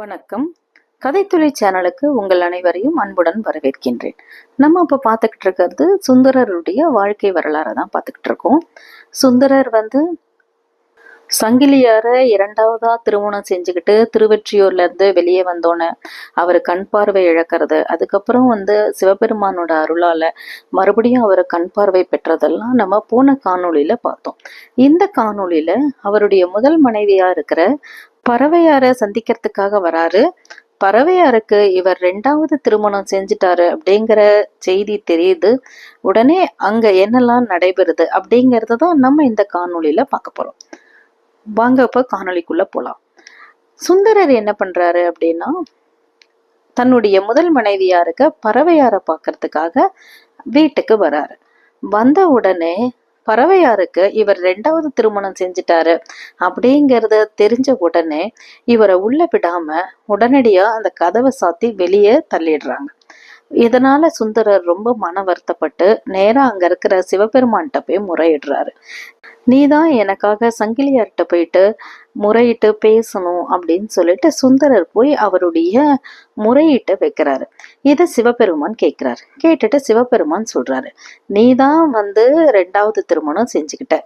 வணக்கம். கதைத்துளி சேனலுக்கு உங்கள் அனைவரையும் அன்புடன் வரவேற்கின்றேன். நம்ம இப்போ பார்த்துக்கிட்டு இருக்கிறது சுந்தரருடைய வாழ்க்கை வரலாறை தான் பார்த்துக்கிட்டு இருக்கோம். சுந்தரர் வந்து சங்கிலியாரை இரண்டாவதா திருமணம் செஞ்சுக்கிட்டு திருவெற்றியூர்ல இருந்து வெளியே வந்தோன்னே அவர் கண் பார்வை இழக்கிறது. அதுக்கப்புறம் வந்து சிவபெருமானோட அருளால மறுபடியும் அவர் கண் பார்வை பெற்றதெல்லாம் நம்ம போன காணொளியில பார்த்தோம். இந்த காணொளியில அவருடைய முதல் மனைவியா இருக்கிற பறவையாரை சந்திக்கிறதுக்காக வராரு. பறவையாருக்கு இவர் ரெண்டாவது திருமணம் செஞ்சிட்டாரு அப்படிங்கிற செய்தி தெரியுது. உடனே அங்க என்னெல்லாம் நடைபெறுது அப்படிங்கறத தான் நம்ம இந்த காணொலியில பார்க்க போறோம். வாங்க இப்ப காணொலிக்குள்ள போலாம். சுந்தரர் என்ன பண்றாரு அப்படின்னா தன்னுடைய முதல் மனைவியாருக்கு பறவையாரை பார்க்கறதுக்காக வீட்டுக்கு வராரு. வந்த உடனே பறவையாருக்கு இவர் ரெண்டாவது திருமணம் செஞ்சிட்டாரு. அப்படிங்கிறத தெரிஞ்ச உடனே இவரை உள்ள விடாம உடனடியா அந்த கதவை சாத்தி வெளியே தள்ளிடுறாங்க. இதனால சுந்தரர் ரொம்ப மன வருத்தப்பட்டு நேரா அங்க இருக்கிற சிவபெருமான்கிட்ட போய் முறையிடுறாரு. நீதான் எனக்காக சங்கிலியார்கிட்ட போயிட்டு முறையிட்டு பேசணும் அப்படின்னு சொல்லிட்டு சுந்தரர் போய் அவருடைய முறையிட்ட வைக்கிறாரு. இதை சிவபெருமான் கேட்கிறாரு. கேட்டுட்டு சிவபெருமான் சொல்றாரு. நீதான் வந்து ரெண்டாவது திருமணம் செஞ்சுக்கிட்ட.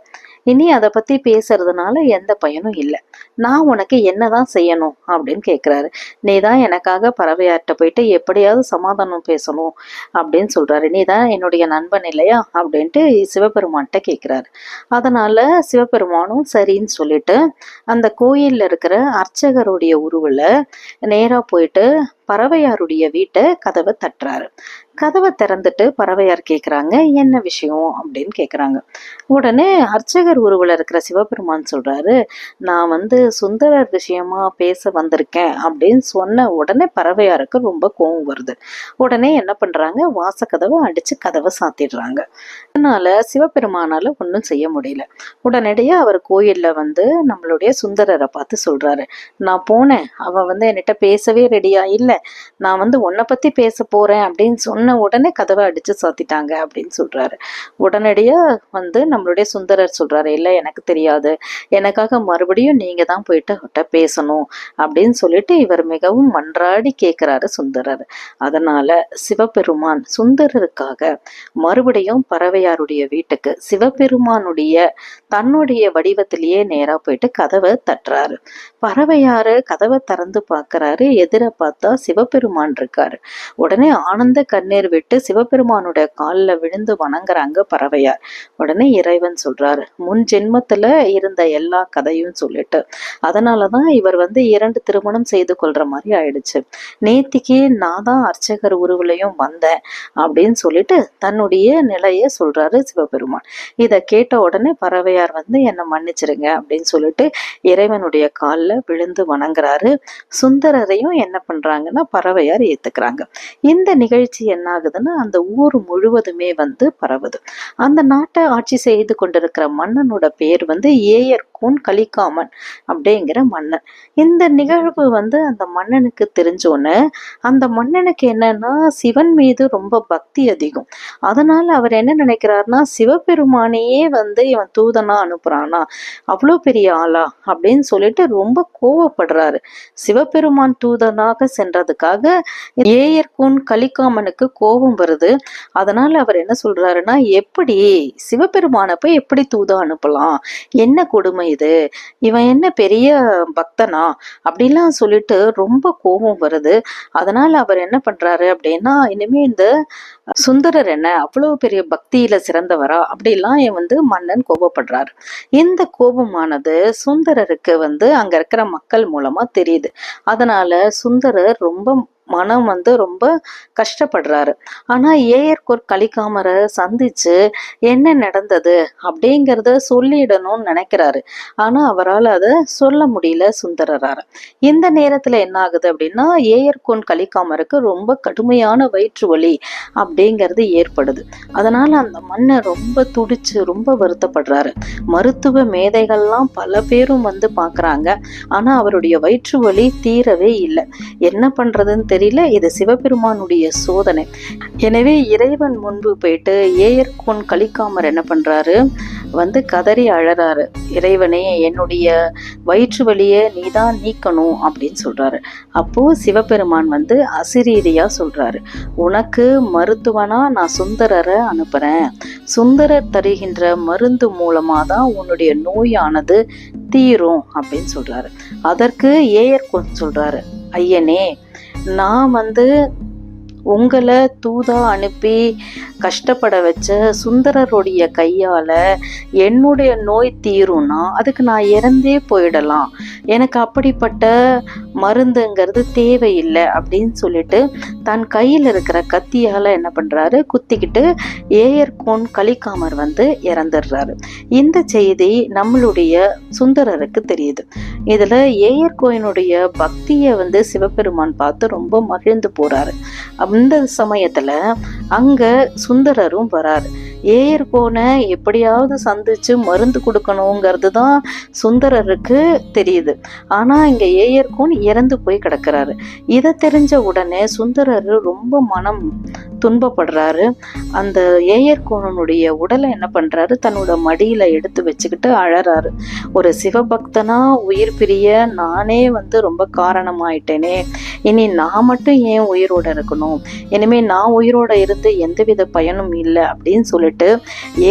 இனி அதை பத்தி பேசுறதுனால எந்த பயனும் இல்லை. நான் உனக்கு என்னதான் செய்யணும் அப்படின்னு கேட்கிறாரு. நீ தான் எனக்காக பறவையார்கிட்ட போயிட்டு எப்படியாவது சமாதானம் பேசணும் அப்படின்னு சொல்றாரு. நீ தான் என்னுடைய நண்பன் இல்லையா அப்படின்ட்டு சிவபெருமான்கிட்ட கேட்கிறாரு. அதனால சிவபெருமானும் சரின்னு சொல்லிட்டு அந்த கோயில்ல இருக்கிற அர்ச்சகருடைய உருவில் நேரா போயிட்டு பறவையாருடைய வீட்டை கதவை தட்டுறாரு. கதவை திறந்துட்டு பறவையார் கேட்குறாங்க என்ன விஷயம்? அப்படின்னு கேட்குறாங்க உடனே அர்ச்சகர் உருவில் இருக்கிற சிவபெருமான் சொல்கிறாரு நான் வந்து சுந்தரர் விஷயமா பேச வந்திருக்கேன் அப்படின்னு சொன்ன உடனே பறவையாருக்கு ரொம்ப கோவம் வருது. உடனே என்ன பண்ணுறாங்க வாசக்கதவை அடித்து கதவை சாத்திடுறாங்க. அதனால் சிவபெருமானால் ஒன்றும் செய்ய முடியல. உடனடியாக அவர் கோயிலில் வந்து நம்மளுடைய சுந்தரரை பார்த்து சொல்கிறாரு நான் போனேன் அவன் வந்து என்கிட்ட பேசவே ரெடியாக இல்லை. நான் வந்து உன்னை பற்றி பேச போகிறேன் அப்படின்னு சொன்ன உடனே கதவை அடிச்சு சாத்திட்டாங்க அப்படின்னு சொல்றாரு. உடனடியா வந்து நம்மளுடைய சுந்தரர் சொல்றாரு இல்லை எனக்கு தெரியாது. எனக்காக மறுபடியும் நீங்க தான் போயிட்டு அவர்கிட்ட பேசணும் அப்படின்னு சொல்லிட்டு இவர் மிகவும் மன்றாடி கேட்கிறாரு சுந்தரர். அதனால சிவபெருமான் சுந்தரருக்காக மறுபடியும் பறவையாருடைய வீட்டுக்கு சிவபெருமானுடைய தன்னுடைய வடிவத்திலேயே நேரா போயிட்டு கதவை தட்டுறாரு. பறவையாரு கதவை திறந்து பார்க்கறாரு எதிர பார்த்தா சிவபெருமான் இருக்காரு. உடனே ஆனந்த கண்ணீர் விட்டு சிவபெருமானுடைய காலில் விழுந்து வணங்குறாங்க பறவையார். உடனே இறைவன் சொல்றாரு முன் ஜென்மத்துல இருந்த எல்லா கதையும் சொல்லிட்டு அதனாலதான் இவர் வந்து இரண்டு திருமணம் செய்து கொள்ற மாதிரி ஆயிடுச்சு. நேத்திக்கு நான் தான் அர்ச்சகர் உருவிலையும் வந்தேன் அப்படின்னு சொல்லிட்டு தன்னுடைய நிலைய சொல்றாரு சிவபெருமான். இதை கேட்ட உடனே பறவையார் வந்து என்னை மன்னிச்சிருங்க அப்படின்னு சொல்லிட்டு இறைவனுடைய காலில் விழுந்து வணங்குறாரு. சுந்தரரையும் என்ன பண்றாங்கன்னா பறவையார் ஏத்துக்கிறாங்க. இந்த நிகழ்ச்சி என்ன ஆகுதுன்னா அந்த ஊர் முழுவதுமே வந்து பரவுது. அந்த நாட்டை ஆட்சி செய்து கொண்டிருக்கிற மன்னனோட பேர் வந்து ஏயர் கூன் கலிகாமன் அப்படிங்கிற மன்னன். இந்த நிகழ்வு வந்து அந்த மன்னனுக்கு தெரிஞ்சோன்னு அந்த மன்னனுக்கு என்னன்னா சிவன் மீது ரொம்ப பக்தி அதிகம். அதனால அவர் என்ன நினைக்கிறாருன்னா சிவபெருமானையே வந்து இவன் தூதனா அனுப்புறானா அவ்வளோ பெரிய ஆளா அப்படின்னு சொல்லிட்டு ரொம்ப கோவப்படுறாரு. சிவபெருமான் தூதனாக சென்றதுக்காக ஏயர்கூன் கலிகாமனுக்கு கோபம் வருது. அதனால அவர் என்ன சொல்றாருன்னா எப்படி? சிவபெருமானை போய் எப்படி தூதா அனுப்பலாம்? என்ன கொடுமை இது? இவன் என்ன பெரிய பக்தனா? அப்படிலாம் சொல்லிட்டு ரொம்ப கோபம் வருது. அதனால அவர் என்ன பண்றாரு அப்படின்னா இனிமே இந்த சுந்தரர் என்ன அவ்வளவு பெரிய பக்தியில சிறந்தவரா? அப்படிலாம் வந்து மன்னன் கோபப்படுறாரு. இந்த கோபமானது சுந்தரருக்கு வந்து அங்க இருக்கிற மக்கள் மூலமா தெரியுது. அதனால சுந்தரர் ரொம்ப மனம் வந்து ரொம்ப கஷ்டப்படுறாரு. ஆனா ஏயர்கோர் கலிகாமரை சந்திச்சு என்ன நடந்தது அப்படிங்கிறத சொல்லிடணும்னு நினைக்கிறாரு. ஆனா அவரால் அதை சொல்ல முடியல சுந்தரரார். இந்த நேரத்துல என்ன ஆகுது அப்படின்னா ஏயர்கோன் கலிகாமருக்கு ரொம்ப கடுமையான வயிற்று வலி அப்படிங்கிறது ஏற்படுது. அதனால அந்த மண்ணை ரொம்ப துடிச்சு ரொம்ப வருத்தப்படுறாரு. மருத்துவ மேதைகள்லாம் பல பேரும் வந்து பாக்குறாங்க. ஆனா அவருடைய வயிற்று வலி தீரவே இல்லை. என்ன பண்றதுன்னு தெரியல இது சிவபெருமானுடைய சோதனை. எனவே இறைவன் முன்பு போயிட்டு ஏயர்கோன் கலிக்காமர் என்ன பண்றாரு? வந்து கதறி அழறாரு. இறைவனே என்னுடைய வயிற்று வலியை நீதான் நீக்கணும் அப்படின்னு சொல்றாரு. அப்போ சிவபெருமான் வந்து அசிரீரியா சொல்றாரு. உனக்கு மருத்துவனா நான் சுந்தரரை அனுப்புறேன். சுந்தரர் தருகின்ற மருந்து மூலமாக தான் உன்னுடைய நோயானது தீரும் அப்படின்னு சொல்றாரு. அதற்கு ஏயர்கோன் சொல்றாரு. ஐயனே நான் வந்து உங்களை தூதா அனுப்பி கஷ்டப்பட வச்ச சுந்தரருடைய கையால என்னுடைய நோய் தீரும்னா அதுக்கு நான் இறந்தே போயிடலாம். எனக்கு அப்படிப்பட்ட மருந்துங்கிறது தேவையில்லை அப்படின்னு சொல்லிட்டு தன் கையில் இருக்கிற கத்தியால் என்ன பண்ணுறாரு குத்திக்கிட்டு ஏயர் கோன் கலிக்காமர் வந்து இறந்துடுறாரு. இந்த செய்தி நம்மளுடைய சுந்தரருக்கு தெரியுது. இதுல ஏயர்கோயினுடைய பக்தியை வந்து சிவபெருமான் பார்த்து ரொம்ப மகிழ்ந்து போகிறாரு அந்த சமயத்தில் அங்கே சுந்தரரும் வராரு. ஏயர்கோனை எப்படியாவது சந்திச்சு மருந்து கொடுக்கணுங்கிறது தான் சுந்தரருக்கு தெரியுது. ஆனால் இங்கே ஏயர் கோன் இறந்து போய் கிடக்கிறாரு. இதை தெரிஞ்ச உடனே சுந்தரர் ரொம்ப மனம் துன்பப்படுறாரு. அந்த ஏயர்கோணனுடைய உடலை என்ன பண்றாரு? தன்னோட மடியில எடுத்து வச்சுக்கிட்டு அழறாரு. ஒரு சிவபக்தனா உயிர் பிரிய நானே வந்து ரொம்ப காரணமாயிட்டேனே. இனி நான் மட்டும் ஏன் உயிரோட இருக்கணும்? இனிமே நான் உயிரோட இருந்து எந்தவித பயனும் இல்லை அப்படின்னு சொல்லிட்டு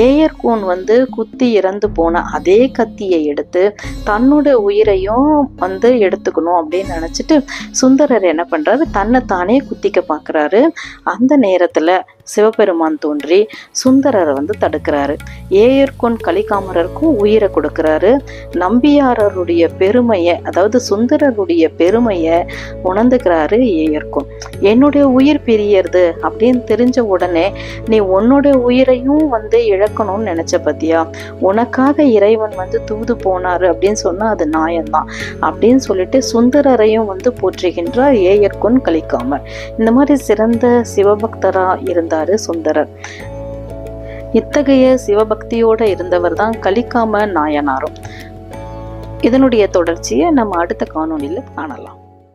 ஏயர்கோன் வந்து குத்தி இறந்து போன அதே கத்தியை எடுத்து தன்னோட உயிரையும் வந்து எடுத்துக்கணும் அப்படின்னு நினச்சிட்டு சுந்தரர் என்ன பண்ணுறாரு தன்னை தானே குத்திக்க பார்க்குறாரு அந்த நேரத்தில் சிவபெருமான் தோன்றி சுந்தரரை வந்து தடுக்கிறாரு. ஏயர்கொன் கலிகாமரருக்கும் உயிரை கொடுக்கறாரு. நம்பியாரருடைய பெருமையை அதாவது சுந்தரருடைய பெருமையை உணர்ந்துக்கிறாரு ஏயர்கொன் என்னுடைய உயிர் பிரியறது அப்படின்னு தெரிஞ்ச உடனே நீ உன்னுடைய உயிரையும் வந்து இழக்கணும்னு நினச்ச பத்தியா? உனக்காக இறைவன் வந்து தூது போனாரு அப்படின்னு சொன்னால் அது நியாயம்தான் அப்படின்னு சொல்லிட்டு சுந்தரரையும் வந்து போற்றுகின்றார் ஏயர்கொன் கலிக்காமர். இந்த மாதிரி சிறந்த சிவபக்தரா இருந்தாரு சுந்தரர். இத்தகைய சிவபக்தியோட இருந்தவர் தான் கலிக்காம நாயனாரும். இதனுடைய தொடர்ச்சியை நம்ம அடுத்த காணொலியில் காணலாம்.